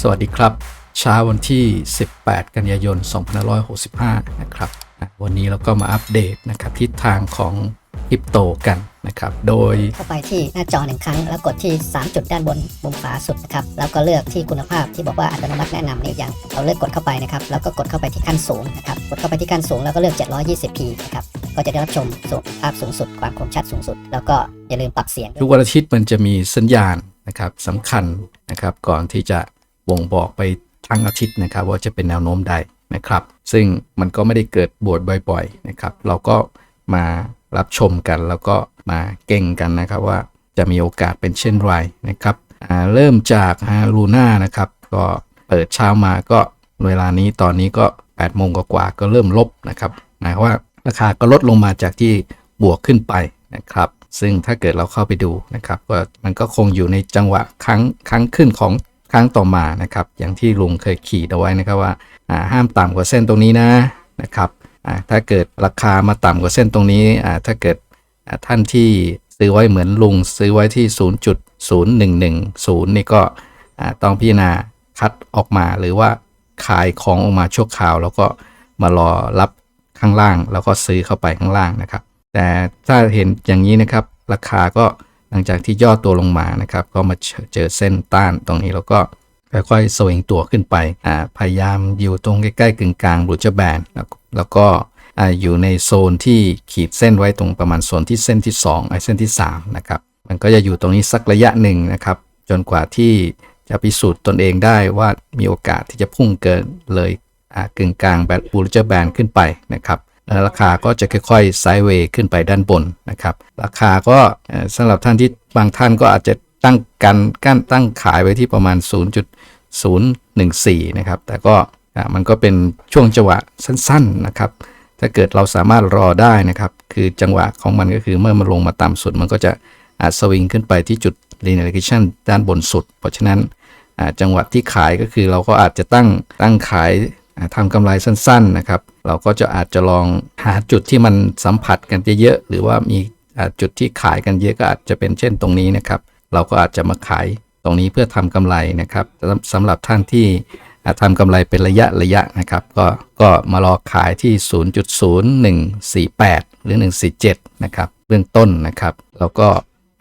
สวัสดีครับเช้าวันที่ 18 กันยายน 2565 นะครับอะวันนี้เราก็มาอัปเดตนะครับทิศทางของคริปโตกันนะครับ โดยเข้าไปที่หน้าจอหนึ่งครั้ง แล้วกดที่ 3 จุดด้านบนมุมขวาสุดนะครับ แล้วก็เลือกที่คุณภาพที่บอกว่าอัตโนมัติแนะนำเนี่ยอย่างเราเลือกกดเข้าไปนะครับ แล้วก็กดเข้าไปที่ขั้นสูงนะครับ กดเข้าไปที่ขั้นสูงแล้วก็เลือก 720p นะครับ ก็จะได้รับชมสูงภาพสูงสุด ความคมชัดสูงสุด แล้วก็อย่าลืมปรับเสียงด้วยทุกวันอาทิตย์มันจะมีสัญญาณนะครับสำคัญนะครับ ก่อนที่จะ บ่งบอกไปทั้งอาทิตย์นะครับว่าจะเป็นแนวโน้มใดนะครับ ซึ่งมันก็ไม่ได้เกิดบวชบ่อยๆนะครับ เราก็มารับชมกันแล้วก็มาเก่งกันนะครับว่าจะมีโอกาสเป็นเช่นไรนะครับเริ่มจากฮาลูน่านะครับก็เปิดเช้ามาก็เวลานี้ตอนนี้ก็8โมงกว่าก็เริ่มลบนะครับหมายความว่าราคาก็ลดลงมาจากที่บวกขึ้นไปนะครับ ซึ่งถ้าเกิดเราเข้าไปดูนะครับก็มันก็คงอยู่ในจังหวะครั้งครั้งขึ้นของ ครั้งต่อมานะครับ อย่างที่ลุงเคยขีดเอาไว้นะครับว่าห้ามต่ำกว่าเส้นตรงนี้นะนะครับถ้าเกิดราคามาต่ำกว่าเส้นตรงนี้ถ้าเกิดท่านที่ซื้อไว้เหมือนลุงซื้อไว้ที่ 0.0110 นี่ก็อ่าต้องพิจารณาคัดออกมาหรือว่าขายของออกมาชั่วคราว แล้วก็มารอรับข้างล่าง แล้วก็ซื้อเข้าไปข้างล่างนะครับ แต่ถ้าเห็นอย่างนี้นะครับ ราคาก็ หลังจากที่ย่อตัวลงมานะครับ ก็มาเจอเส้นต้านตรงนี้แล้วก็ค่อยๆสวิงตัวขึ้นไปอ่าพยายามอยู่ตรงใกล้ๆกึ่งกลางบรูจแบนแล้วแล้วก็อ่าอยู่ในโซนที่ขีดเส้นไว้ตรงประมาณโซนที่เส้นที่2ไอ้เส้นที่3นะครับมันก็จะอยู่ตรงนี้สักระยะหนึ่งนะครับ จนกว่าที่จะพิสูจน์ตนเองได้ว่ามีโอกาสที่จะพุ่งเกินเลยกึ่งกลางแบบบูรเจอร์แบนขึ้นไปนะครับ ราคาก็จะค่อยๆไซด์เวย์ขึ้นไปด้านบนนะครับ ราคาก็เอ่อสำหรับท่านที่บางท่านก็อาจจะตั้งกันกั้นตั้งขายไว้ที่ประมาณ 0.014 นะครับ แต่ก็มันก็เป็นช่วงจังหวะสั้นๆนะครับ ถ้าเกิดเราสามารถรอได้นะครับ คือจังหวะของมันก็คือเมื่อมันลงมาต่ำสุด มันก็จะอาจสวิงขึ้นไปที่จุด linear regression ด้านบนสุด เพราะฉะนั้นจังหวะที่ขายก็คือเราก็อาจจะตั้งตั้งขาย ทำกำไรสั้นๆนะครับ เราก็จะอาจจะลองหาจุดที่มันสัมผัสกันเยอะๆหรือว่ามีจุดที่ขายกันเยอะก็อาจจะเป็นเช่นตรงนี้นะครับ เราก็อาจจะมาขายตรงนี้เพื่อทำกำไรนะครับสำหรับท่านที่อ่าทำกำไรเป็นระยะระยะนะครับ ก็ก็มารอขายที่ 0.0148 หรือ 147 นะครับเบื้องต้นนะครับแล้วก็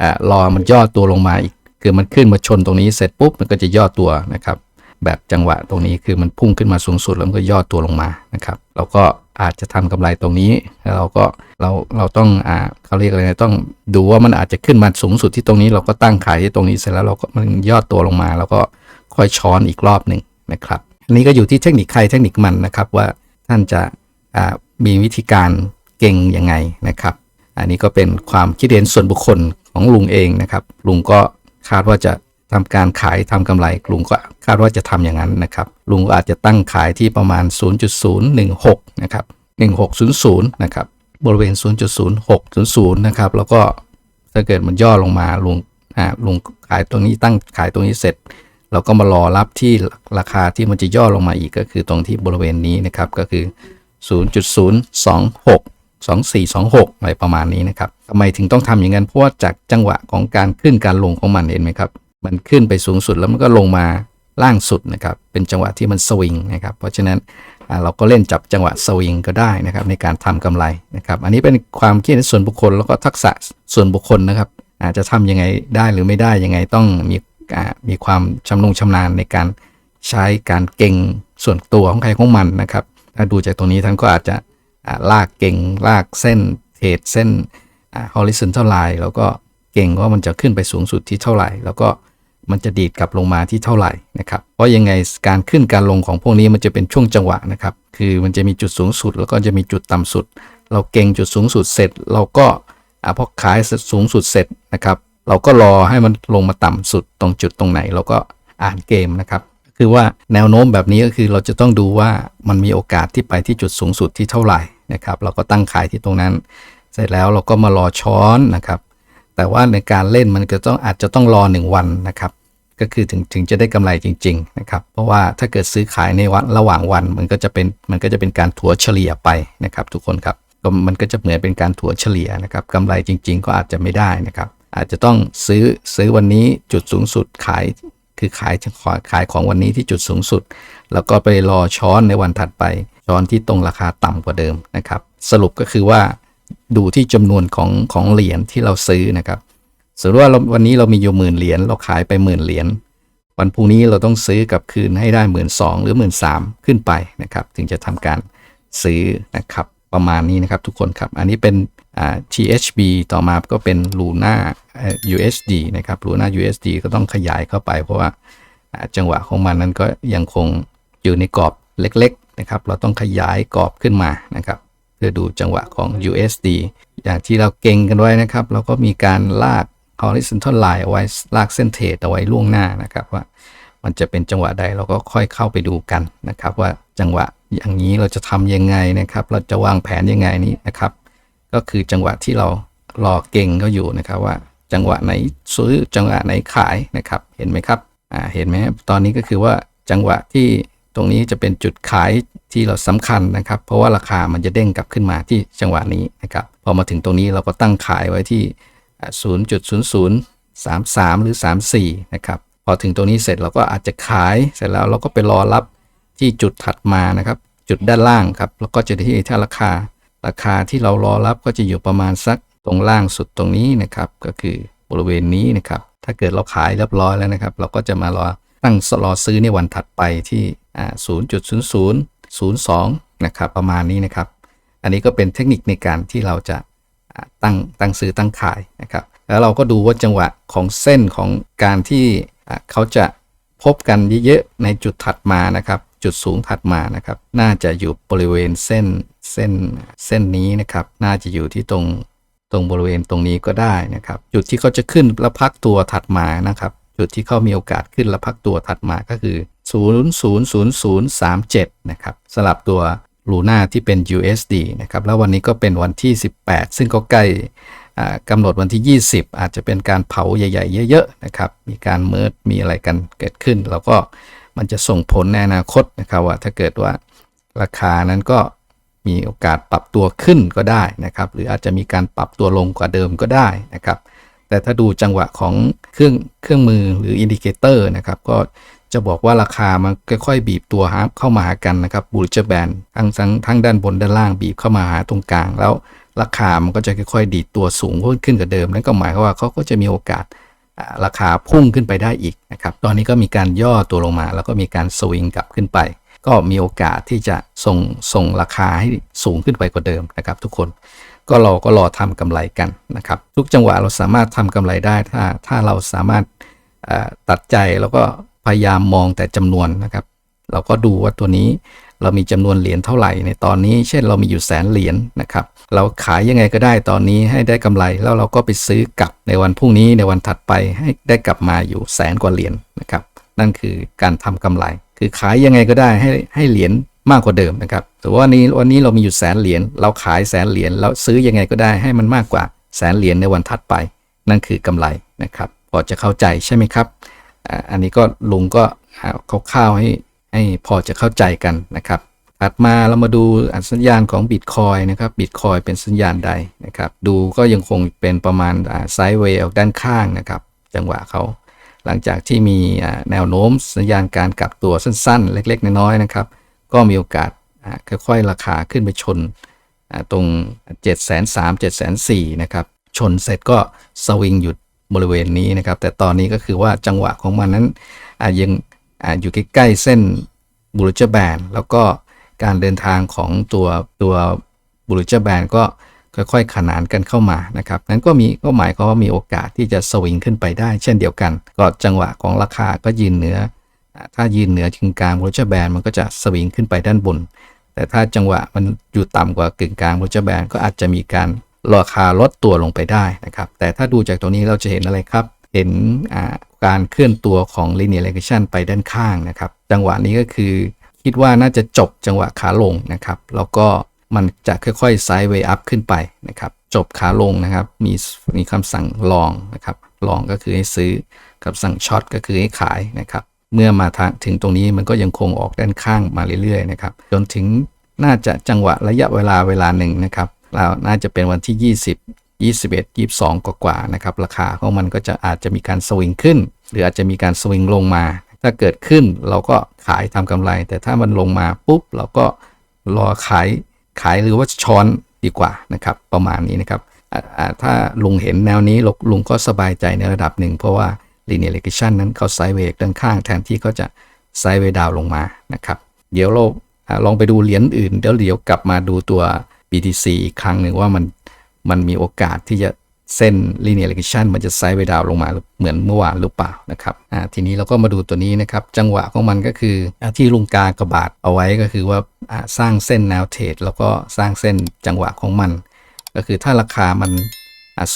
อ่ารอมันย่อตัวลงมาอีก คือมันขึ้นมาชนตรงนี้เสร็จปุ๊บมันก็จะย่อตัวนะครับ แบบจังหวะตรงนี้คือมันพุ่งขึ้นมาสูงสุดแล้วมันก็ย่อตัวลงมานะครับ เราก็อาจจะทำกำไรตรงนี้แล้วเราก็เราเราต้องอ่าเขาเรียกอะไรนะต้องดูว่ามันอาจจะขึ้นมาสูงสุดที่ตรงนี้ เราก็ตั้งขายที่ตรงนี้เสร็จแล้วเราก็มันย่อตัวลงมา แล้วก็ค่อยช้อนอีกรอบหนึ่งนะครับอันนี้ก็อยู่ที่เทคนิคใครเทคนิคมันนะครับว่าท่านจะอ่ามีวิธีการเก่งยังไงนะครับ อันนี้ก็เป็นความคิดเห็นส่วนบุคคลของลุงเองนะครับลุงก็คาดว่าจะ ทำการขายทำกำไรลุงก็คาดว่าจะทำอย่างนั้นนะครับลุงก็อาจจะตั้งขายที่ประมาณ 0.016 นะครับ 1600 นะครับ บริเวณ 0.0600 นะครับ แล้วก็ถ้าเกิดมันย่อลงมาลุงอ่าลุงขายตรงนี้ตั้งขายตรงนี้เสร็จ เราก็มารอรับที่ราคาที่มันจะย่อลงมาอีกก็คือตรงที่บริเวณนี้นะครับก็คือ 0.026 2426 อะไรประมาณนี้นะครับทำไมถึงต้องทำอย่างนั้นเพราะว่าจากจังหวะของการขึ้นการลงของมันเห็นไหมครับ มันขึ้นไปสูงสุดแล้วมันก็ลงมาล่างสุดนะครับ เป็นจังหวะที่มันสวิงนะครับ เพราะฉะนั้นเราก็เล่นจับจังหวะสวิงก็ได้นะครับ ในการทำกำไรนะครับ อันนี้เป็นความคิดเห็นส่วนบุคคลแล้วก็ทักษะส่วนบุคคลนะครับ อาจจะทำยังไงได้หรือไม่ได้ยังไงต้องมีมีความชำนงชำนาญในการใช้การเก่งส่วนตัวของใครของมันนะครับ ถ้าดูจากตรงนี้ท่านก็อาจจะลากเก่งลากเส้นเทรดเส้นอ่า horizontal line แล้วก็เก่งว่ามันจะขึ้นไปสูงสุดที่เท่าไหร่ แล้วก็ มันจะดีดกลับลงมาที่เท่าไหร่นะครับเพราะยังไงการขึ้นการลงของพวกนี้มันจะเป็นช่วงจังหวะนะครับ คือมันจะมีจุดสูงสุด แล้วก็จะมีจุดต่ำสุด เราเก่งจุดสูงสุดเสร็จ เราก็อพอขายสูงสุดเสร็จนะครับ เราก็รอให้มันลงมาต่ำสุดตรงจุดตรงไหน เราก็อ่านเกมนะครับคือว่าแนวโน้มแบบนี้ก็คือเราจะต้องดูว่ามันมีโอกาสที่ไปที่จุดสูงสุดที่เท่าไหร่นะครับ เราก็ตั้งขายที่ตรงนั้น เสร็จแล้วเราก็มารอช้อนนะครับ แต่ว่าในการเล่นมันก็ต้องอาจจะต้องรอ 1 วันนะครับ ก็คือถึงถึงจะได้กำไรจริงๆนะครับเพราะว่าถ้าเกิดซื้อขายในวันระหว่างวันมันก็จะเป็นมันก็จะเป็นการถัวเฉลี่ยไปนะครับ ทุกคนครับก็มันก็จะเหมือนเป็นการถัวเฉลี่ยนะครับกำไรจริง ๆ ก็อาจจะไม่ได้นะครับ อาจจะต้องซื้อซื้อวันนี้จุดสูงสุดขายคือขายขายของวันนี้ที่จุดสูงสุด แล้วก็ไปรอช้อนในวันถัดไป ช้อนที่ตรงราคาต่ำกว่าเดิมนะครับ สรุปก็คือว่าดูที่จำนวนของของเหรียญที่เราซื้อนะครับ สมมติว่าเราวันนี้เรามีอยู่หมื่นเหรียญเราขายไปหมื่นเหรียญวันพรุ่งนี้เราต้องซื้อกลับคืนให้ได้หมื่นสองหรือหมื่นสามขึ้นไปนะครับ ถึงจะทำการซื้อนะครับประมาณนี้นะครับทุกคนครับ อันนี้เป็น THB ต่อมาก็เป็น Luna เอ่อ USD นะครับ Luna USD ก็ต้องขยายเข้าไปเพราะว่าอ่าจังหวะของมันนั้นก็ยังคงอยู่ในกรอบเล็กๆนะครับ เราต้องขยายกรอบขึ้นมานะครับเพื่อดูจังหวะของ USD อย่างที่เราเก่งกันไว้นะครับ เราก็มีการลาก horizontal line เอาไว้ลากเส้นเทรดเอาไว้ล่วงหน้านะครับว่ามันจะเป็นจังหวะใดเราก็ค่อยเข้าไปดูกันนะครับ ว่าจังหวะอย่างนี้เราจะทำยังไงนะครับ เราจะวางแผนยังไงนี้นะครับ ก็คือจังหวะที่เรารอเก่งก็อยู่นะครับว่า จังหวะไหนซื้อจังหวะไหนขายนะครับ เห็นไหมครับอ่าเห็นไหมตอนนี้ก็คือว่าจังหวะที่ตรงนี้จะเป็นจุดขายที่เราสำคัญนะครับ เพราะว่าราคามันจะเด้งกลับขึ้นมาที่จังหวะนี้นะครับ พอมาถึงตรงนี้เราก็ตั้งขายไว้ที่ 0.0033 หรือ 34 นะครับ พอถึงตรงนี้เสร็จเราก็อาจจะขายเสร็จแล้วเราก็ไปรอรับที่จุดถัดมานะครับ จุดด้านล่างครับ แล้วก็จะที่ถ้าราคา ราคาที่เรารอรับก็จะอยู่ประมาณสักตรงล่างสุดตรงนี้นะครับ ก็คือบริเวณนี้นะครับ ถ้าเกิดเราขายเรียบร้อยแล้วนะครับ เราก็จะมารอตั้งรอซื้อในวันถัดไปที่ 0.0002 นะครับ ประมาณนี้นะครับ อันนี้ก็เป็นเทคนิคในการที่เราจะ ตั้งตั้งซื้อตั้งขายนะครับ แล้วเราก็ดูว่าจังหวะของเส้นของการที่เขาจะพบกันเยอะๆในจุดถัดมานะครับ จุดสูงถัดมานะครับ น่าจะอยู่บริเวณเส้นเส้นเส้นนี้นะครับ น่าจะอยู่ที่ตรงตรงบริเวณตรงนี้ก็ได้นะครับ จุดที่เขาจะขึ้นแล้วพักตัวถัดมานะครับ จุดที่เขามีโอกาสขึ้นแล้วพักตัวถัดมาก็คือ 0.0037 นะครับสลับตัว ลูน่าที่เป็น USD นะครับแล้ววันนี้ก็เป็นวันที่ 18 ซึ่งก็ใกล้กำหนดวันที่ 20 อาจจะเป็นการเผาใหญ่ ๆ เยอะๆนะครับมีการเมิร์ดมีอะไรกันเกิดขึ้น แล้วก็มันจะส่งผลในอนาคตนะครับว่าถ้าเกิดว่าราคานั้นก็มีโอกาสปรับตัวขึ้นก็ได้นะครับ หรืออาจจะมีการปรับตัวลงกว่าเดิมก็ได้นะครับ แต่ถ้าดูจังหวะของเครื่องเครื่องมือหรืออินดิเคเตอร์นะครับ ก็ จะบอกว่าราคามันค่อยๆบีบตัวเข้ามาหากันนะครับบูลเจอร์แบนทั้งทั้งทั้งด้านบนด้านล่างบีบเข้ามาหาตรงกลาง แล้วราคามันก็จะค่อยๆ ดีดตัวสูงขึ้นกว่าเดิม นั่นก็หมายความว่าเขาก็จะมีโอกาสราคาพุ่งขึ้นไปได้อีกนะครับตอนนี้ก็มีการย่อตัวลงมา แล้วก็มีการสวิงกลับขึ้นไป ก็มีโอกาสที่จะส่งส่งราคาให้สูงขึ้นไปกว่าเดิมนะครับ ทุกคนก็เราก็รอทำกำไรกันนะครับ ทุกจังหวะเราสามารถทำกำไรได้ถ้าถ้าเราสามารถตัดใจแล้วก็ พยายามมองแต่จำนวนนะครับ เราก็ดูว่าตัวนี้เรามีจำนวนเหรียญเท่าไหร่ในตอนนี้ เช่นเรามีอยู่แสนเหรียญนะครับ เราขายยังไงก็ได้ตอนนี้ให้ได้กำไรแล้วเราก็ไปซื้อกลับในวันพรุ่งนี้ในวันถัดไปให้ได้กลับมาอยู่แสนกว่าเหรียญนะครับ นั่นคือการทำกำไร คือขายยังไงก็ได้ให้ให้เหรียญมากกว่าเดิมนะครับแต่ว่านี้วันนี้เรามีอยู่แสนเหรียญเราขายแสนเหรียญแล้วซื้อยังไงก็ได้ให้มันมากกว่าแสนเหรียญในวันถัดไป นั่นคือกำไรนะครับพอจะเข้าใจใช่ไหมครับ อันนี้ก็ลุงก็เอาคร่าวๆให้ให้พอจะเข้าใจกันนะครับ ถัดมาเรามาดูสัญญาณของบิตคอยนะครับบิตคอยเป็นสัญญาณใดนะครับ ดูก็ยังคงเป็นประมาณไซด์เวย์ออกด้านข้างนะครับ จังหวะเขาหลังจากที่มีแนวโน้มสัญญาณการกลับตัวสั้นๆ เล็กๆ น้อยๆนะครับ ก็มีโอกาสค่อยๆ ราคาขึ้นไปชนอ่าตรง 7 3 0 0 0 7 4 0 0นะครับ ชนเสร็จก็สวิงหยุด บริเวณนี้นะครับ แต่ตอนนี้ก็คือว่าจังหวะของมันนั้นยังออยู่ใกล้ๆเส้นบูรุจแบนแล้วก็การเดินทางของตัวตัวบูรุจแบนก็ค่อยๆ ขนานกันเข้ามานะครับ นั้นก็มีก็หมายความว่ามีโอกาสที่จะสวิงขึ้นไปได้ เช่นเดียวกัน ก็จังหวะของราคาก็ยืนเหนือ ถ้ายืนเหนือถึงกลางโรเจอร์แบนมันก็จะสวิงขึ้นไปด้านบน แต่ถ้าจังหวะมันอยู่ต่ำกว่ากึ่งกลางโรเจอร์แบนก็อาจจะมีการ ราคาลดตัวลงไปได้นะครับ แต่ถ้าดูจากตรงนี้เราจะเห็นอะไรครับ เห็นการเคลื่อนตัวของ linear regression ไปด้านข้างนะครับ จังหวะนี้ก็คือคิดว่าน่าจะจบจังหวะขาลงนะครับ แล้วก็มันจะค่อยๆ sideway up ขึ้นไปนะครับ จบขาลงนะครับ มีมีคำสั่งลองนะครับ ลองก็คือให้ซื้อคำสั่งช็อตก็คือให้ขายนะครับ เมื่อมาทางถึงตรงนี้มันก็ยังคงออกด้านข้างมาเรื่อยๆนะครับ จนถึงน่าจะจังหวะระยะเวลาเวลาหนึ่งนะครับ เราน่าจะเป็นวันที่ 20 21 22 กว่าๆนะครับ ราคาของมันก็จะอาจจะมีการสวิงขึ้น หรืออาจจะมีการสวิงลงมา ถ้าเกิดขึ้นเราก็ขายทำกำไร แต่ถ้ามันลงมาปุ๊บ เราก็รอขายขายหรือว่าช้อนดีกว่านะครับ ประมาณนี้นะครับถ้าลุงเห็นแนวนี้ลุงก็สบายใจในระดับหนึ่ง เพราะว่า linear regression นั้นเขาไซด์เวย์ด้านข้างแทนที่เขาจะไซด์เวดาวลงมานะครับ เดี๋ยวเราลองไปดูเหรียญอื่น เดี๋ยวเดี๋ยวกลับมาดูตัว BTC อีกครั้งหนึ่งว่ามันมันมีโอกาสที่จะเส้น linear regression มันจะไซด์เวดาวลงมาเหมือนเมื่อวานหรือเปล่านะครับทีนี้เราก็มาดูตัวนี้นะครับ จังหวะของมันก็คืออที่ลุงกากระบาดเอาไว้ก็คือว่าสร้างเส้นแนวเทรดแล้วก็สร้างเส้นจังหวะของมัน ก็คือถ้าราคามัน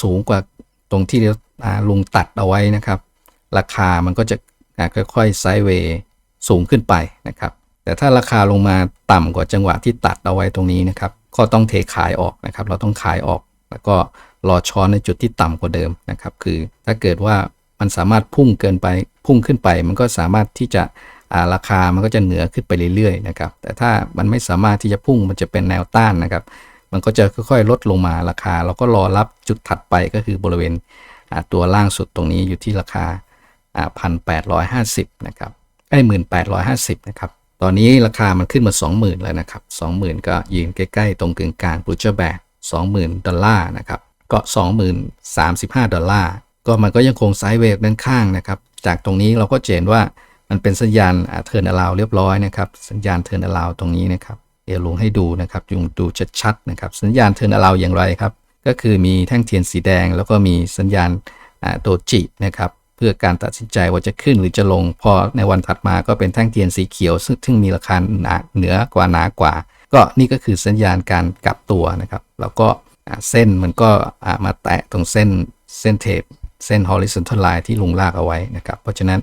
สูงกว่าตรงที่ลุงตัดเอาไว้นะครับ ราคามันก็จะอ่าค่อยๆไซด์เวย์สูงขึ้นไปนะครับ แต่ถ้าราคาลงมาต่ำกว่าจังหวะที่ตัดเอาไว้ตรงนี้นะครับ ก็ต้องเทขายออกนะครับ เราต้องขายออก แล้วก็รอช้อนในจุดที่ต่ำกว่าเดิมนะครับ คือถ้าเกิดว่ามันสามารถพุ่งเกินไปพุ่งขึ้นไป มันก็สามารถที่จะาราคามันก็จะเหนือขึ้นไปเรื่อยๆนะครับ แต่ถ้ามันไม่สามารถที่จะพุ่งมันจะเป็นแนวต้านนะครับ มันก็จะค่อยๆ ลดลงมาราคา เราก็รอรับจุดถัดไปก็คือบริเวณตัวล่างสุดตรงนี้อยู่ที่ราคาอ่าพันแปดร้อยห้าสิบนะครับไอ้หมื่นแปดร้อยห้าสิบนะครับ ตอนนี้ราคามันขึ้นมา 20,000 แล้วนะครับ 20,000 ก็ยืนใกล้ ๆ ตรงกึ่งกลางบูเจอร์แบก20,000 ดอลลาร์นะครับ ก็ 20,035 ดอลลาร์ ก็มันก็ยังคงไซด์เวฟด้านข้างนะครับ จากตรงนี้เราก็เห็นว่ามันเป็นสัญญาณเทิร์นอลาวเรียบร้อยนะครับ สัญญาณเทิร์นอลาวตรงนี้นะครับ เดี๋ยวลงให้ดูนะครับยุงดูชัดๆนะครับ สัญญาณเทิร์นอลาวอย่างไรครับ ก็คือมีแท่งเทียนสีแดง แล้วก็มีสัญญาณตัวจินะครับ เพื่อการตัดสินใจว่าจะขึ้นหรือจะลง พอในวันถัดมาก็เป็นแท่งเทียนสีเขียว ซึ่งงมีราคาหนาเหนือกว่าหนากว่า ก็นี่ก็คือสัญญาณการกลับตัวนะครับ แล้วก็เส้นมันก็มาแตะตรงเส้นเส้นเทปเส้น horizontal line ที่ลุงลากเอาไว้นะครับ เพราะฉะนั้น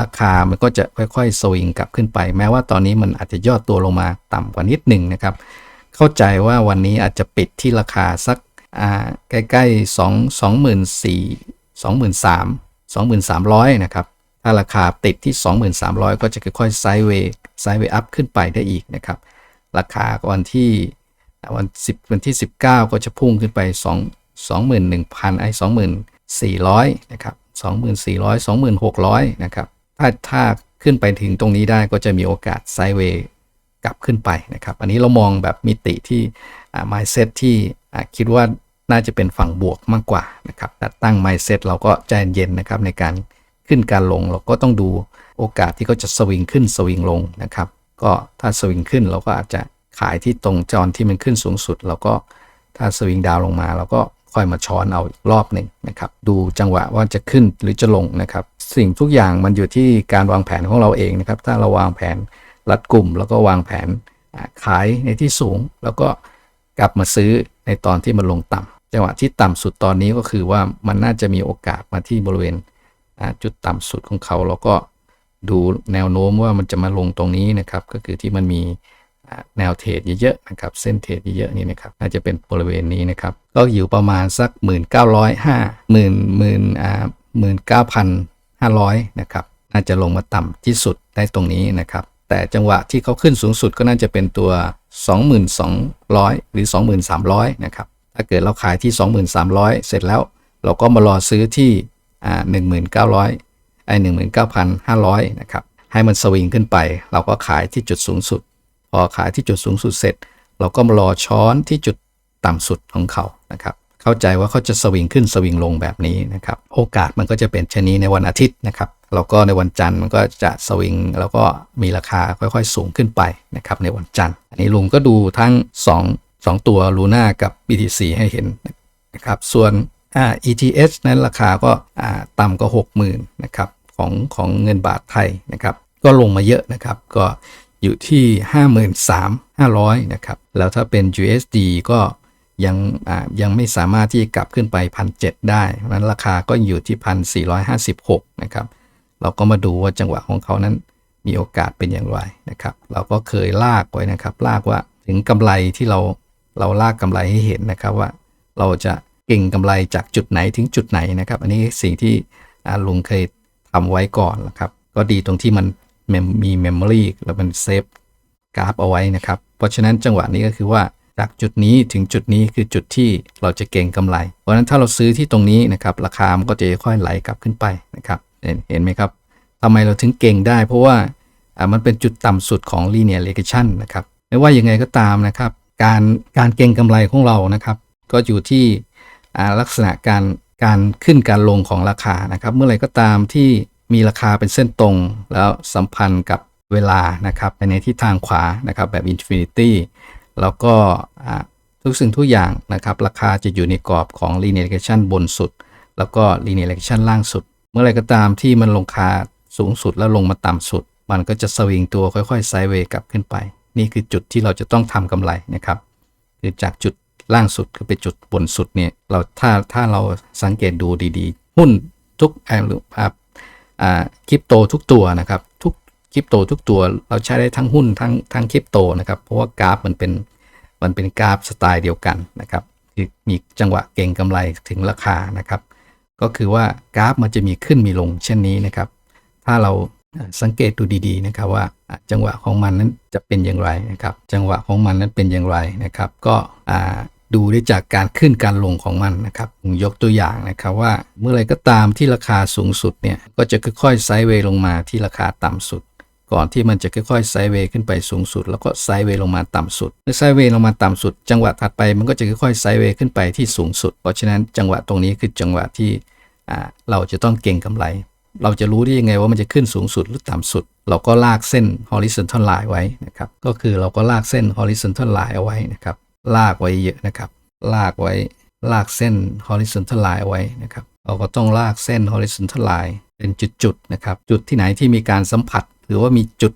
ราคามันก็จะค่อยๆสวิงกลับขึ้นไป แม้ว่าตอนนี้มันอาจจะย่อตัวลงมาต่ำกว่านิดหนึ่งนะครับ เข้าใจว่าวันนี้อาจจะปิดที่ราคาสักอ่าใกล้ๆ 2 24,000 23,000 นะครับ ถ้าราคาติดที่ 2,300 ก็จะค่อยๆไซด์เวย์ไซด์เวย์อัพขึ้นไปได้อีกนะครับ ราคาวันที่วัน10วันที่ 19 ก็จะพุ่งขึ้นไป 2 21,000 ไอ้24,000 นะครับ24,000 26,000 นะครับ ถ้าถ้าขึ้นไปถึงตรงนี้ได้ก็จะมีโอกาสไซด์เวย์กลับขึ้นไปนะครับ อันนี้เรามองแบบมิติที่อ่า mindset ที่คิดว่า น่าจะเป็นฝั่งบวกมากกว่านะครับแต่ตั้ง mindset เราก็ใจเย็นนะครับในการขึ้นการลงเราก็ต้องดูโอกาสที่เขาจะสวิงขึ้นสวิงลงนะครับ ก็ถ้าสวิงขึ้นเราก็อาจจะขายที่ตรงจรที่มันขึ้นสูงสุด เราก็ถ้าสวิงดาวลงมาเราก็ค่อยมาช้อนเอาอีกรอบหนึ่งนะครับ ดูจังหวะว่าจะขึ้นหรือจะลงนะครับ สิ่งทุกอย่างมันอยู่ที่การวางแผนของเราเองนะครับ ถ้าเราวางแผนรัดกลุ่ม แล้วก็วางแผนขายในที่สูง แล้วก็กลับมาซื้อในตอนที่มันลงต่ำ จังหวะที่ต่ำสุดตอนนี้ก็คือว่ามันน่าจะมีโอกาสมาที่บริเวณจุดต่ำสุดของเขาแล้วก็ดูแนวโน้มว่ามันจะมาลงตรงนี้นะครับ ก็คือที่มันมีแนวเทรดเยอะๆนะครับ เส้นเทรดเยอะๆนี่นะครับน่าจะเป็นบริเวณนี้นะครับ ก็อยู่ประมาณสัก 1 9 0 5หมื่นหมื่นอ่าหมื่นเก้าพันห้าร้อยนะครับ น่าจะลงมาต่ำที่สุดได้ตรงนี้นะครับ แต่จังหวะที่เขาขึ้นสูงสุดก็น่าจะเป็นตัว 22,000 หรือ 23,000 นะครับ ถ้าเกิดเราขายที่ 2300 เสร็จแล้ว เราก็มารอซื้อที่อ่า19,000ไอ้19,500นะครับ ให้มันสวิงขึ้นไป เราก็ขายที่จุดสูงสุด พอขายที่จุดสูงสุดเสร็จ เราก็มารอช้อนที่จุดต่ำสุดของเขานะครับ เข้าใจว่าเขาจะสวิงขึ้นสวิงลงแบบนี้นะครับ โอกาสมันก็จะเป็นเช่นนี้ในวันอาทิตย์นะครับ แล้วก็ในวันจันทร์มันก็จะสวิงแล้วก็มีราคาค่อยๆ สูงขึ้นไปนะครับในวันจันทร์ อันนี้ลุงก็ดูทั้ง 2 2 ตัวลูน่ากับ BTC ให้เห็นนะครับ ส่วนอ่า ETH นั้นราคาก็ต่ำกว่า60,000นะครับของของเงินบาทไทยนะครับ ก็ลงมาเยอะนะครับ ก็อยู่ที่ 53,500นะครับ แล้วถ้าเป็น USD ก็ยังยังไม่สามารถที่กลับขึ้นไป 1,700 ได้เพราะนั้นราคาก็อยู่ที่ 1,456 นะครับ เราก็มาดูว่าจังหวะของเขานั้นมีโอกาสเป็นอย่างไรนะครับ เราก็เคยลากไว้นะครับ ลากว่าถึงกำไรที่เรา เราลากกำไรให้เห็นนะครับว่าเราจะเก่งกำไรจากจุดไหนถึงจุดไหนนะครับ อันนี้สิ่งที่ลุงเคยทำไว้ก่อนนะครับ ก็ดีตรงที่มันมีเมมโมรีแล้วมันเซฟกราฟเอาไว้นะครับ เพราะฉะนั้นจังหวะนี้ก็คือว่าจากจุดนี้ถึงจุดนี้คือจุดที่เราจะเก่งกำไร เพราะฉะนั้นถ้าเราซื้อที่ตรงนี้นะครับราคามันก็จะค่อยไหลกลับขึ้นไปนะครับ เห็นไหมครับทำไมเราถึงเก่งได้ เพราะว่ามันเป็นจุดต่ำสุดของ linear regression นะครับ ไม่ว่ายังไงก็ตามนะครับ การการเก่งกำไรของเรานะครับ ก็อยู่ที่ลักษณะการการขึ้นการลงของราคานะครับ เมื่อไรก็ตามที่มีราคาเป็นเส้นตรง แล้วสัมพันธ์กับเวลานะครับไปในทิศทางขวานะครับแบบ infinity แล้วก็ทุกสิ่งทุกอย่างนะครับ ราคาจะอยู่ในกรอบของ linear regression บนสุด แล้วก็ linear regression ล่างสุด เมื่อไรก็ตามที่มันลงคาสูงสุดแล้วลงมาต่ำสุด มันก็จะสวิงตัวค่อยๆไซด์เวย์กลับขึ้นไป นี่คือจุดที่เราจะต้องทำกำไรนะครับคือจากจุดล่างสุดคือไปจุดบนสุดเนี่ยเราถ้าถ้าเราสังเกตดูดีๆ หุ้นทุกแอมหรืออ่าคริปโตทุกตัวนะครับ ทุกคริปโตทุกตัวเราใช้ได้ทั้งหุ้นทั้งทั้งคริปโตนะครับ เพราะว่ากราฟมันเป็นมันเป็นกราฟสไตล์เดียวกันนะครับคือมีจังหวะเก่งกำไรถึงราคานะครับ ก็คือว่ากราฟมันจะมีขึ้นมีลงเช่นนี้นะครับ ถ้าเรา สังเกตดูดีๆนะครับว่าจังหวะของมันนั้นจะเป็นอย่างไรนะครับ จังหวะของมันนั้นเป็นอย่างไรนะครับ ก็ดูได้จากการขึ้นการลงของมันนะครับผมยกตัวอย่างนะครับว่าเมื่อไรก็ตามที่ราคาสูงสุดเนี่ยก็จะค่อยๆไซด์เวย์ลงมาที่ราคาต่ำสุด ก่อนที่มันจะค่อยๆไซด์เวย์ขึ้นไปสูงสุด แล้วก็ไซด์เวย์ลงมาต่ำสุดเมื่อไซด์เวย์ลงมาต่ำสุด จังหวะถัดไปมันก็จะค่อยๆไซด์เวย์ขึ้นไปที่สูงสุด เพราะฉะนั้นจังหวะตรงนี้คือจังหวะที่เราจะต้องเก่งกำไร เราจะรู้ได้ยังไงว่ามันจะขึ้นสูงสุดหรือต่ำสุด เราก็ลากเส้น horizontal line ไว้นะครับ ก็คือเราก็ลากเส้น horizontal line เอาไว้นะครับ ลากไว้เยอะนะครับ ลากไว้ ลากเส้น horizontal line เอาไว้นะครับ เราก็ต้องลากเส้น horizontal line เป็นจุดๆนะครับ จุดที่ไหนที่มีการสัมผัส หรือว่ามีจุด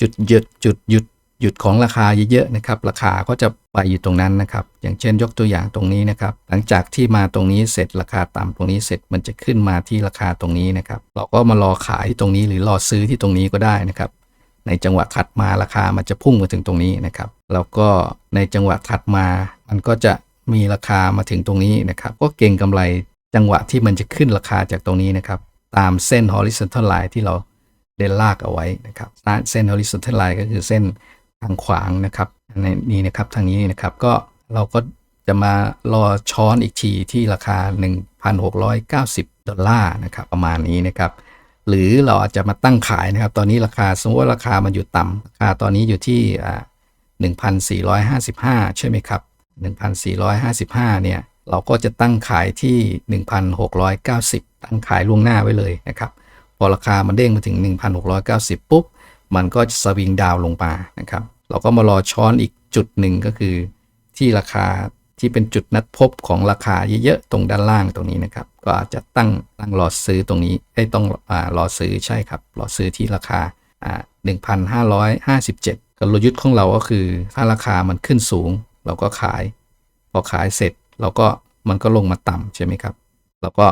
จุดหยุด จุดหยุด หยุดของราคาเยอะๆนะครับ ราคาก็จะไปอยู่ตรงนั้นนะครับ อย่างเช่นยกตัวอย่างตรงนี้นะครับ หลังจากที่มาตรงนี้เสร็จราคาต่ำตรงนี้เสร็จมันจะขึ้นมาที่ราคาตรงนี้นะครับ เราก็มารอขายที่ตรงนี้หรือรอซื้อที่ตรงนี้ก็ได้นะครับ ในจังหวะถัดมาราคามันจะพุ่งมาถึงตรงนี้นะครับ แล้วก็ในจังหวะถัดมา มันก็จะมีราคามาถึงตรงนี้นะครับ ก็เก่งกำไรจังหวะที่มันจะขึ้นราคาจากตรงนี้นะครับ ตามเส้น horizontal line ที่เราได้ลากเอาไว้นะครับเส้น horizontal line ก็คือเส้น ทางขวางนะครับในนี้นะครับทางนี้นะครับก็เราก็จะมารอช้อนอีกทีที่ราคา 1,690 ดอลลาร์นะครับประมาณนี้นะครับ หรือเราอาจจะมาตั้งขายนะครับ ตอนนี้ราคาสมมติว่าราคามันอยู่ต่ำราคาตอนนี้อยู่ที่อ่า1,455 ใช่ไหมครับ 1,455 เนี่ยเราก็จะตั้งขายที่ 1,690 ตั้งขายล่วงหน้าไว้เลยนะครับ พอราคามันเด้งมาถึง 1,690 ปุ๊บ มันก็จะสวิงดาวน์ลงมานะครับ เราก็มารอช้อนอีกจุดหนึ่งก็คือ ที่ราคาที่เป็นจุดนัดพบของราคาเยอะๆตรงด้านล่างตรงนี้นะครับ ก็อาจจะตั้งตั้งรอซื้อตรงนี้ไอ้ต้องอ่ารอซื้อใช่ครับรอซื้อที่ราคาอ่า1,557กลยุทธ์ของเราก็คือ ถ้าราคามันขึ้นสูง เราก็ขาย พอขายเสร็จเราก็มันก็ลงมาต่ำใช่ไหมครับเราก็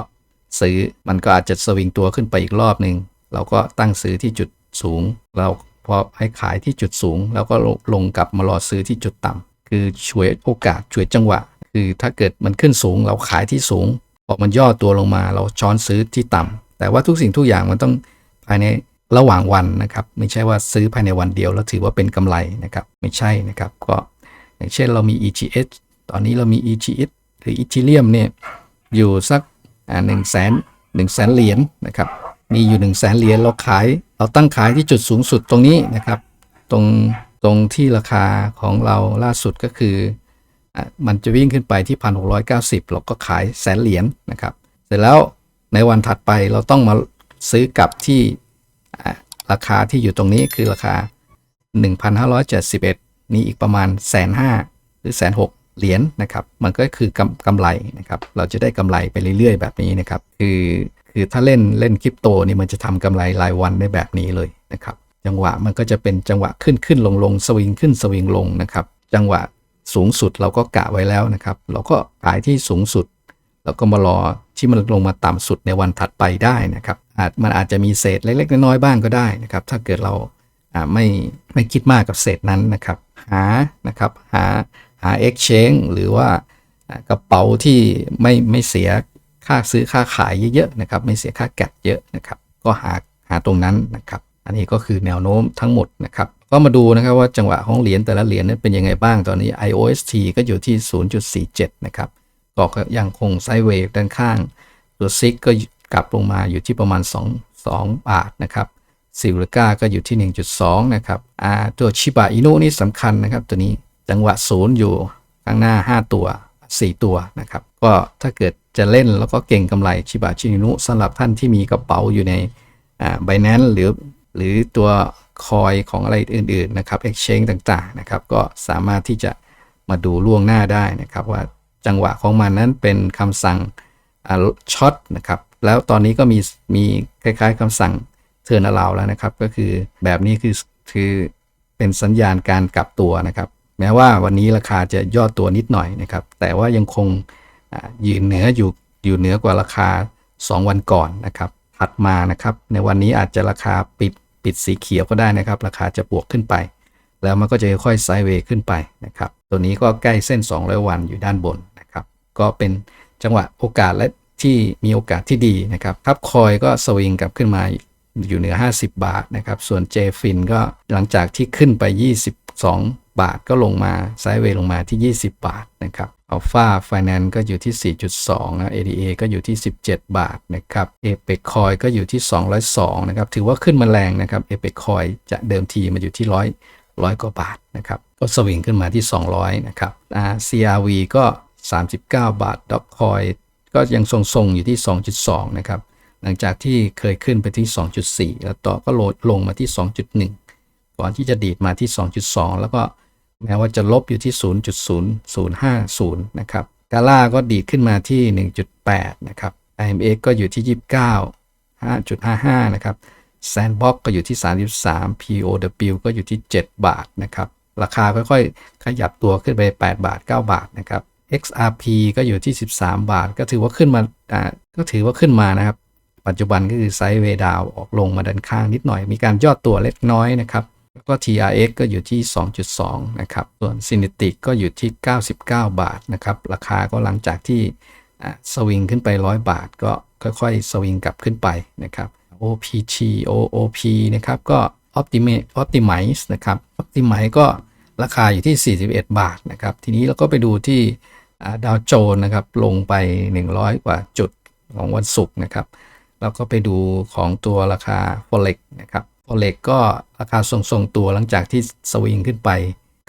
ซื้อมันก็อาจจะสวิงตัวขึ้นไปอีกรอบหนึ่งเราก็ตั้งซื้อที่จุด สูง เราพอให้ขายที่จุดสูง แล้วก็ลงกลับมารอซื้อที่จุดต่ำคือช่วยโอกาสช่วยจังหวะ คือถ้าเกิดมันขึ้นสูง เราขายที่สูงพอมันย่อตัวลงมาเราช้อนซื้อที่ต่ำแต่ว่าทุกสิ่งทุกอย่างมันต้องภายในระหว่างวันนะครับ ไม่ใช่ว่าซื้อภายในวันเดียวแล้วถือว่าเป็นกำไรนะครับ ไม่ใช่นะครับ ก็อย่างเช่นเรามี EGS ตอนนี้เรามี EGS หรือ Ethereum เนี่ยอยู่สักหนึ่งแสนหนึ่งแสนเหรียญนะครับ มีอยู่1นึ่งแสนเหรียญเราขายเราตั้งขายที่จุดสูงสุดตรงนี้นะครับ ตรงตรงที่ราคาของเราล่าสุดก็คืออมันจะวิ่งขึ้นไปที่ 1,690 เราก็ขายแสนเหรียญนะครับ เสร็จแล้วในวันถัดไปเราต้องมาซื้อกลับที่ราคาที่อยู่ตรงนี้คือราคา 1,571 นี่อีกประมาณแสนห้าหรือแสนหกเหรียญนะครับ มันก็คือกำกำไรนะครับ เราจะได้กำไรไปเรื่อยๆ แบบนี้นะครับ คือ คือถ้าเล่นเล่นคริปโตนี่มันจะทำกำไรรายวันได้แบบนี้เลยนะครับจังหวะมันก็จะเป็นจังหวะขึ้นขึ้นลงลงสวิงขึ้นสวิงลงนะครับจังหวะสูงสุดเราก็กะไว้แล้วนะครับเราก็ขายที่สูงสุด แล้วก็มารอที่มันลงมาต่ำสุดในวันถัดไปได้นะครับอาจมันอาจจะมีเศษเล็ก ๆ น้อยๆบ้างก็ได้นะครับถ้าเกิดเราไม่ไม่คิดมากกับเศษนั้นนะครับหานะครับหาหา exchange หรือว่ากระเป๋าที่ไม่ไม่เสีย ค่าซื้อค่าขายเยอะๆนะครับไม่เสียค่าแกะเยอะนะครับ ก็หาหาตรงนั้นนะครับ อันนี้ก็คือแนวโน้มทั้งหมดนะครับ ก็มาดูนะครับว่าจังหวะของเหรียญแต่ละเหรียญนั้นเป็นยังไงบ้างตอนนี้ IOST ก็อยู่ที่ 0.47 นะครับก็ยังคงไซด์เวฟด้านข้างตัวซิกก็กลับลงมาอยู่ที่ประมาณ 2 2 บาทนะครับซิลกาก็อยู่ที่ 1.2 นะครับอ่าตัวชิบะอินุนี่สำคัญนะครับ ตัวนี้จังหวะศูนย์อยู่ข้างหน้า 5 ตัว 4 ตัวนะครับ ก็ถ้าเกิด จะเล่นแล้วก็เก่งกำไรชิบะชินุสำหรับท่านที่มีกระเป๋าอยู่ในอ่า Binance หรือหรือตัวคอยของอะไรอื่นๆนะครับ Exchange ต่างๆนะครับ ก็สามารถที่จะมาดูล่วงหน้าได้นะครับ ว่าจังหวะของมันนั้นเป็นคำสั่งช็อตนะครับ แล้วตอนนี้ก็มีมีคล้ายๆคำสั่งเทิร์นอลาวแล้วนะครับ ก็คือแบบนี้คือคือเป็นสัญญาณการกลับตัวนะครับ แม้ว่าวันนี้ราคาจะย่อตัวนิดหน่อยนะครับ แต่ว่ายังคง ยืนเหนืออยู่อยู่เหนือกว่าราคา 2 วันก่อนนะครับ ถัดมานะครับ ในวันนี้อาจจะราคาปิดปิดสีเขียวก็ได้นะครับ ราคาจะบวกขึ้นไป แล้วมันก็จะค่อยไซด์เวย์ขึ้นไปนะครับ ตัวนี้ก็ใกล้เส้น 200 วันอยู่ด้านบนนะครับ ก็เป็นจังหวะโอกาสและที่มีโอกาสที่ดีนะครับทับคอยก็สวิงกลับขึ้นมาอยู่เหนือ 50 บาทนะครับ ส่วนเจฟินก็หลังจากที่ขึ้นไป 22 บาทก็ลงมาไซด์เวย์ลงมาที่ 20 บาทนะครับ อัลฟาไฟแนนซ์ก็อยู่ที่ 4.2 นะ ADA ก็อยู่ที่ 17 บาทนะครับเอเปกคอยก็อยู่ที่ 202 นะครับ ถือว่าขึ้นมาแรงนะครับเอเปกคอยจะเดิมทีมาอยู่ที่100ร้อยกว่าบาทนะครับ ก็สวิงขึ้นมาที่ 200 นะครับอ่า CRV ก็ 39 บาทดอกคอยก็ยังทรงๆอยู่ที่ 2.2 นะครับ หลังจากที่เคยขึ้นไปที่ 2.4 แล้วต่อก็โหลดลงมาที่ 2.1 ก่อนที่จะดีดมาที่ 2.2 แล้วก็ แม้ว่าจะลบอยู่ที่ 0.0050 นะครับกาล่าก็ดีดขึ้นมาที่ 1.8 นะครับ IMX ก็อยู่ที่ 29 5.55 นะครับ Sandbox ก็อยู่ที่ 33 POW ก็อยู่ที่ 7 บาทนะครับ ราคาค่อยๆ ขยับตัวขึ้นไป 8 บาท 9 บาทนะครับ XRP ก็อยู่ที่ 13 บาท ก็ถือว่าขึ้นมาอ่าก็ถือว่าขึ้นมานะครับ ปัจจุบันก็คือไซด์เวดาวออกลงมาด้านข้างนิดหน่อย มีการย่อตัวเล็กน้อยนะครับ ก็ TRX ก็อยู่ที่ 2.2 นะครับ ส่วน Synetic ก็อยู่ที่ 99 บาทนะครับ ราคาก็หลังจากที่สวิงขึ้นไป 100 บาท ก็ค่อยๆ สวิงกลับขึ้นไปนะครับ OPT OOP นะครับ ก็ Optimize Optimize นะครับ Optimize ก็ราคาอยู่ที่ 41 บาทนะครับ ทีนี้เราก็ไปดูที่ดาวโจนนะครับ ลงไป 100 กว่าจุดของวันศุกร์นะครับแล้วก็ไปดูของตัวราคา Forex นะครับ Forex ก็ราคาทรงๆตัวหลังจากที่สวิงขึ้นไป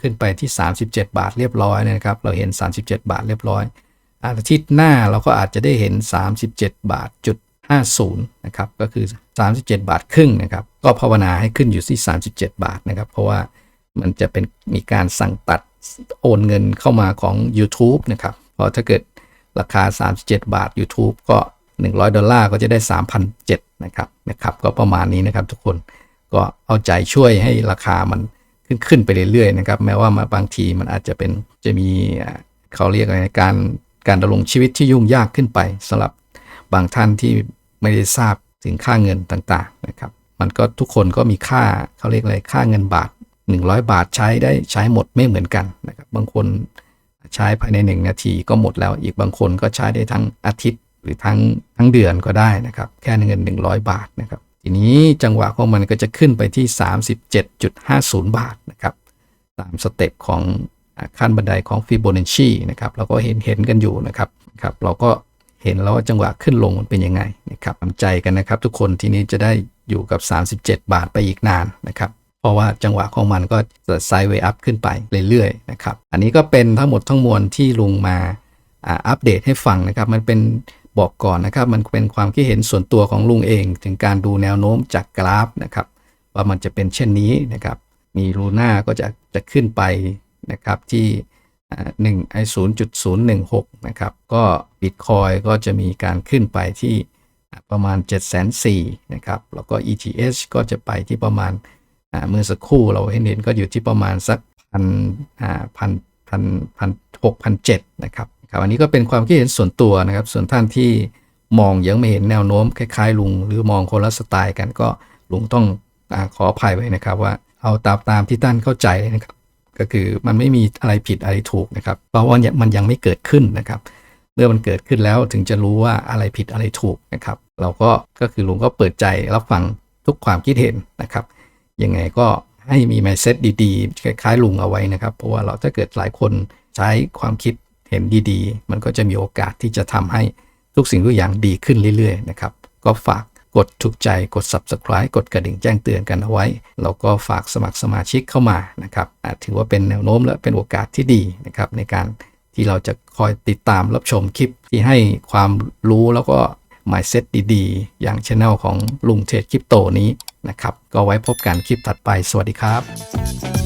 ขึ้นไปที่ 37 บาทเรียบร้อยนะครับ เราเห็น 37 บาทเรียบร้อย อาทิตย์หน้าเราก็อาจจะได้เห็น 37 บาทจุด50นะครับก็คือ 37 บาทครึ่งนะครับ ก็ภาวนาให้ขึ้นอยู่ที่ 37 บาทนะครับ เพราะว่ามันจะเป็นมีการสั่งตัดโอนเงินเข้ามาของ YouTube นะครับพราะถ้าเกิดราคา 37 บาท YouTube ก็ 100 ดอลลาร์ก็จะได้ 3,007นะครับนะครับ ก็ประมาณนี้นะครับทุกคน ก็เอาใจช่วยให้ราคามันขึ้นขึ้นไปเรื่อยๆนะครับ แม้ว่ามาบางทีมันอาจจะเป็นจะมีเขาเรียกอะไรการการดำรงชีวิตที่ยุ่งยากขึ้นไปสำหรับบางท่านที่ไม่ได้ทราบถึงค่าเงินต่างๆนะครับ มันก็ทุกคนก็มีค่าเขาเรียกอะไรค่าเงินบาท 100 บาทใช้ได้ใช้หมดไม่เหมือนกันนะครับบางคนใช้ภายใน 1 นาทีก็หมดแล้วอีกบางคนก็ใช้ได้ทั้งอาทิตย์หรือทั้งทั้งเดือนก็ได้นะครับ แค่เงิน 100 บาทนะครับ ทีนี้จังหวะของมันก็จะขึ้นไปที่ 37.50 บาทนะครับ ตามสเต็ปของขั้นบันไดของฟิโบนัชชีนะครับเราก็เห็นเห็นกันอยู่นะครับครับ เราก็เห็นแล้วว่าจังหวะขึ้นลงมันเป็นยังไงนะครับทำใจกันนะครับ ทุกคนทีนี้จะได้อยู่กับ 37 บาทไปอีกนานนะครับ เพราะว่าจังหวะของมันก็จะไซด์เวย์อัพขึ้นไปเรื่อยๆนะครับ อันนี้ก็เป็นทั้งหมดทั้งมวลที่ลุงมาอัปเดตให้ฟังนะครับ มันเป็น บอกก่อนนะครับ มันเป็นความคิดเห็นส่วนตัวของลุงเอง ถึงการดูแนวโน้มจากกราฟนะครับ ว่ามันจะเป็นเช่นนี้นะครับ มีลูน่าก็จะจะขึ้นไปนะครับที่หนึ่งไอศูนย์จุดศูนย์หนึ่งหกนะครับ ก็บิตคอยก็จะมีการขึ้นไปที่ประมาณ7จ็ดแสนสี่นะครับ แล้วก็ ETH ก็จะไปที่ประมาณเมื่อสักครู่เราเห็นเห็นก็อยู่ที่ประมาณสักพันพันพันพันหกพันเจ็ดนะครับ ครับอันนี้ก็เป็นความคิดเห็นส่วนตัวนะครับ ส่วนท่านที่มองยังไม่เห็นแนวโน้มคล้ายๆ ลุง หรือมองคนละสไตล์กันก็ลุงต้องอขออภัยไว้นะครับว่าเอาตามตามที่ท่านเข้าใจนะครับ ก็คือมันไม่มีอะไรผิดอะไรถูกนะครับเพราะว่ามันยังไม่เกิดขึ้นนะครับเมื่อมันเกิดขึ้นแล้วถึงจะรู้ว่าอะไรผิดอะไรถูกนะครับ เราก็ก็คือลุงก็เปิดใจรับฟังทุกความคิดเห็นนะครับยังไงก็ให้มี mindset ดีๆ คล้ายๆลุงเอาไว้นะครับ เพราะว่าเราถ้าเกิดหลายคนใช้ความคิด เห็นดีๆ มันก็จะมีโอกาสที่จะทำให้ทุกสิ่งทุกอย่างดีขึ้นเรื่อยๆนะครับ ก็ฝากกดถูกใจกด subscribe กดกระดิ่งแจ้งเตือนกันเอาไว้ แล้วก็ฝากสมัครสมาชิกเข้ามานะครับถือว่าเป็นแนวโน้มและเป็นโอกาสที่ดีนะครับในการที่เราจะคอยติดตามรับชมคลิปที่ให้ความรู้แล้วก็ mindset ดีๆ อย่างช anel ของลุงเทรดคริปโตนี้นะครับ ก็ไว้พบกันคลิปถัดไป สวัสดีครับ